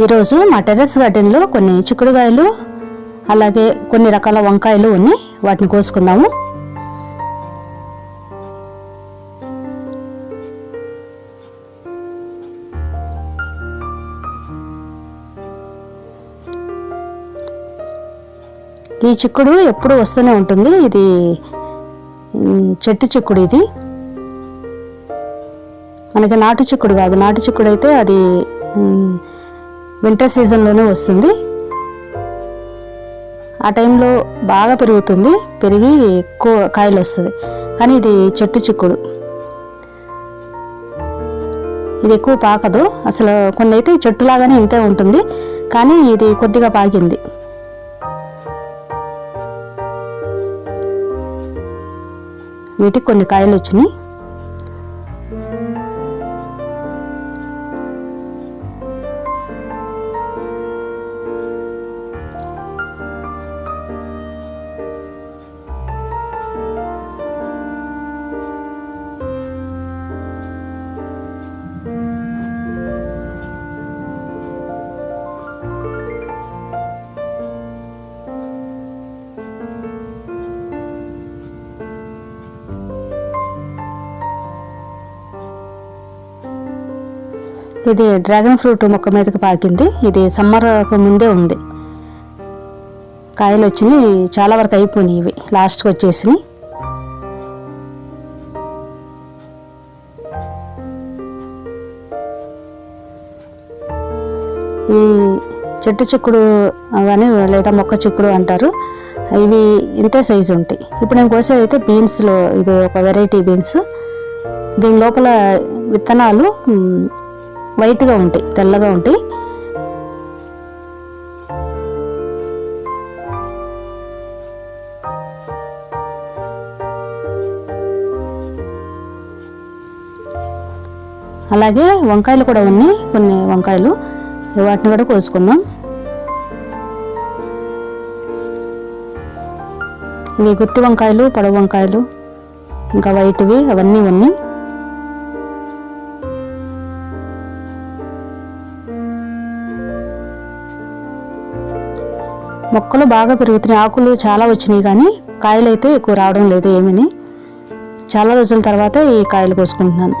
ఈరోజు మా టెర్రస్ గార్డెన్లో కొన్ని చిక్కుడుగాయలు అలాగే కొన్ని రకాల వంకాయలు ఉన్నాయి. వాటిని కోసుకుందాము. ఈ చిక్కుడు ఎప్పుడు వస్తూనే ఉంటుంది. ఇది చెట్టు చిక్కుడు ఇది. మనకి నాటు చిక్కుడు కాదు. నాటు చిక్కుడు అయితే అది వింటర్ సీజన్లోనే వస్తుంది. ఆ టైంలో బాగా పెరుగుతుంది. పెరిగి ఎక్కువ కాయలు వస్తుంది. కానీ ఇది చెట్టు చిక్కుడు. ఇది ఎక్కువ పాకదు. అసలు కొన్ని అయితే చెట్టులాగానే ఇంతే ఉంటుంది. కానీ ఇది కొద్దిగా పాకింది. వీటికి కొన్ని కాయలు వచ్చినాయి. ఇది డ్రాగన్ ఫ్రూట్ మొక్క మీదకి పాకింది. ఇది సమ్మర్ ముందే ఉంది. కాయలు వచ్చినాయి చాలా వరకు అయిపోయినాయి ఇవి. లాస్ట్కి వచ్చేసినాయి. ఈ చెట్టు చిక్కుడు కానీ లేదా మొక్క చిక్కుడు అంటారు. ఇవి ఇంతే సైజు ఉంటాయి. ఇప్పుడు నేను కోసేది అయితే బీన్స్లో ఇది ఒక వెరైటీ బీన్స్ దీని లోపల విత్తనాలు వైట్గా ఉంటాయి తెల్లగా ఉంటాయి. అలాగే వంకాయలు కూడా ఉన్నాయి కొన్ని వంకాయలు. వాటిని కూడా కోసుకుందాం. ఇవి గుత్తి వంకాయలు పొడవు వంకాయలు ఇంకా వైట్వి అవన్నీ ఉన్నాయి. మొక్కలు బాగా పెరుగుతున్నాయి. ఆకులు చాలా వచ్చినాయి కానీ కాయలు అయితే ఎక్కువ రావడం లేదు ఏమని చాలా రోజుల తర్వాత ఈ కాయలు కోసుకుంటున్నాను.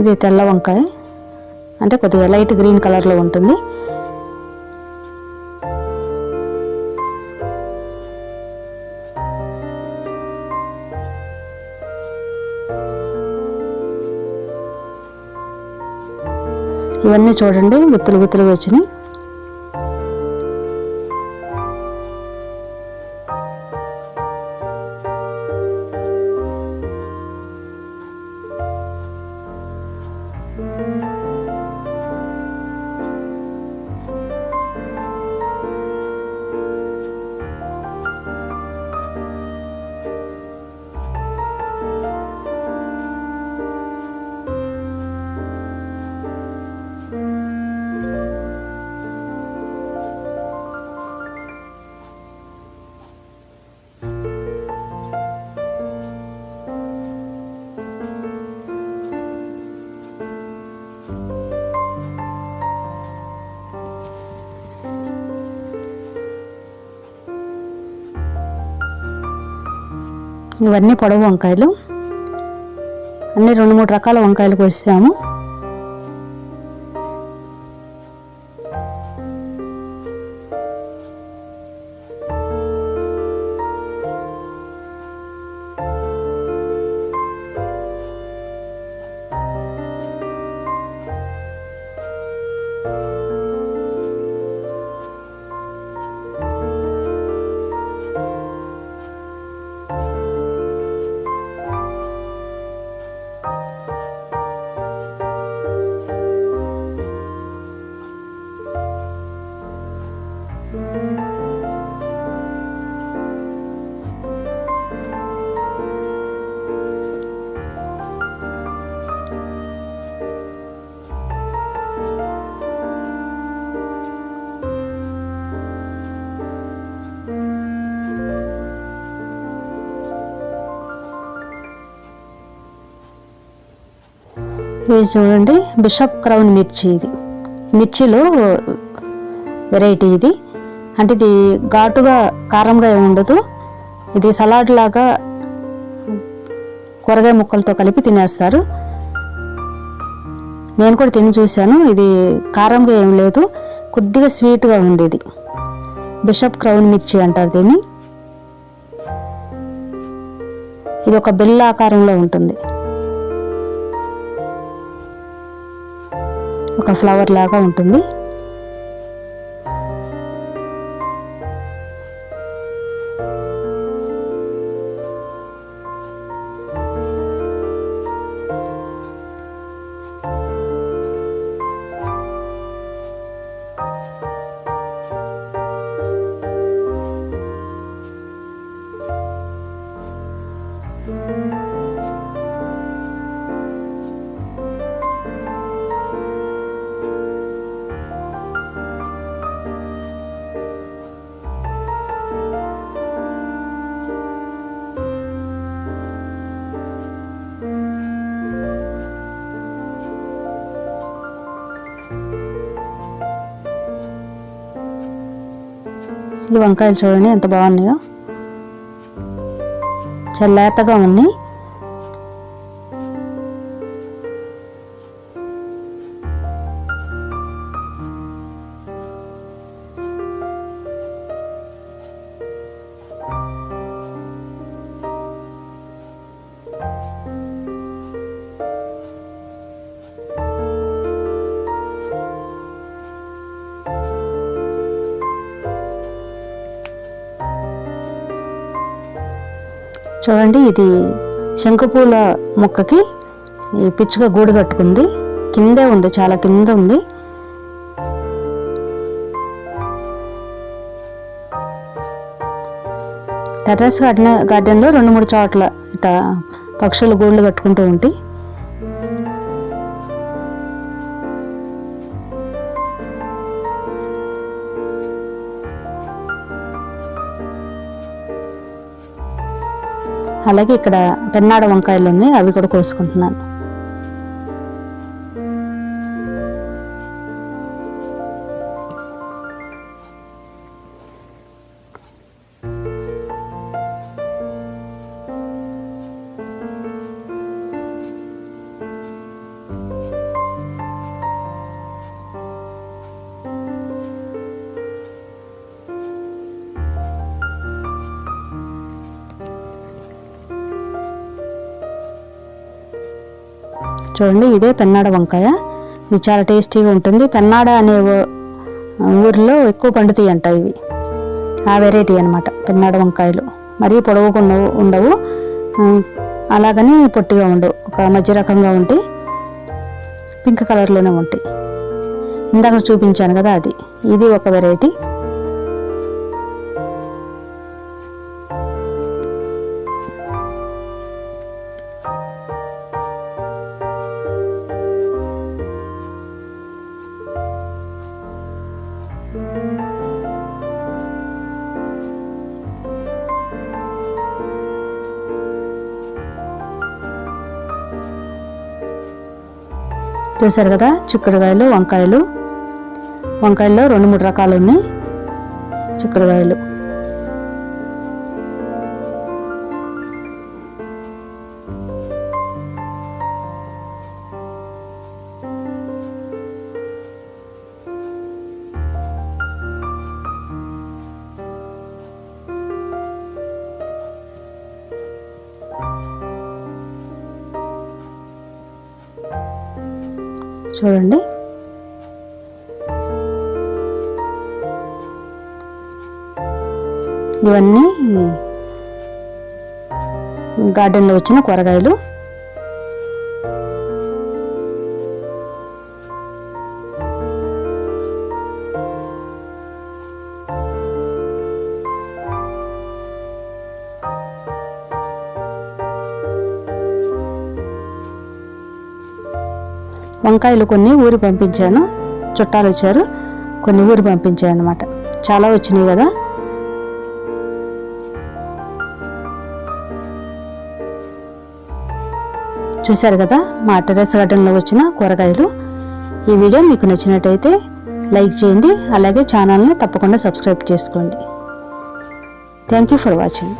ఇది తెల్ల వంకాయ. అంటే కొద్దిగా లైట్ గ్రీన్ కలర్లో ఉంటుంది. ఇవన్నీ చూడండి గుత్తులు గుత్తులు వచ్చినాయి. ఇవన్నీ పొడవు వంకాయలు. అన్ని రెండు మూడు రకాల వంకాయలు కోసాము ఇది చూడండి బిషప్ క్రౌన్ మిర్చి ఇది. మిర్చిలో వెరైటీ ఇది. అంటే ఇది ఘాటుగా కారంగా ఏమి ఉండదు. ఇది సలాడ్ లాగా కూరగాయ ముక్కలతో కలిపి తినేస్తారు. నేను కూడా తిని చూశాను. ఇది కారంగా ఏం లేదు. కొద్దిగా స్వీట్గా ఉంది ఇది. బిషప్ క్రౌన్ మిర్చి అంటారు దీన్ని. ఇది ఒక బిల్ల ఆకారంలో ఉంటుంది. ఒక ఫ్లవర్ లాగా ఉంటుంది. ఈ వంకాయలు చూడండి ఎంత బాగున్నాయో. చల్లేతగా ఉన్నాయి. చూడండి ఇది శంకుపూల మొక్కకి ఈ పిచ్చుక గూడు కట్టుకుంది. కిందే ఉంది చాలా కింద ఉంది. టెర్రస్ గార్డెన్ గార్డెన్లో రెండు మూడు చోట్ల ఇట పక్షులు గూళ్ళు కట్టుకుంటూ ఉంటాయి అలాగే ఇక్కడ పెన్నాడ వంకాయలు ఉన్నాయి అవి కూడా కోసుకుంటున్నాను. చూడండి ఇదే పెన్నాడ వంకాయ. ఇది చాలా టేస్టీగా ఉంటుంది. పెన్నాడ అనే ఊరిలో ఎక్కువ పండుతాయి అంట ఇవి. ఆ వెరైటీ అనమాట పెన్నాడ వంకాయలు. మరీ పొడవుగా ఉండవు. అలాగని పొట్టిగా ఉండవు. ఒక మధ్య రకంగా ఉంటాయి. పింక్ కలర్లోనే ఉంటాయి. ఇందాక చూపించాను కదా అది. ఇది ఒక వెరైటీ. చూసారు కదా? చిక్కుడుకాయలు వంకాయలు. వంకాయల్లో రెండు మూడు రకాలు ఉన్నాయి. చిక్కుడుకాయలు. చూడండి. ఇవన్నీ గార్డెన్లో వచ్చిన కూరగాయలు. వంకాయలు కొన్ని ఊరి పంపించాను. చుట్టాలు వచ్చారు. కొన్ని ఊరి పంపించాను అనమాట చాలా వచ్చినాయి కదా. చూశారు కదా మా టెరెస్ గార్డెన్లో వచ్చిన కూరగాయలు. ఈ వీడియో మీకు నచ్చినట్టయితే లైక్ చేయండి. అలాగే ఛానల్ని తప్పకుండా సబ్స్క్రైబ్ చేసుకోండి. Thank you for watching.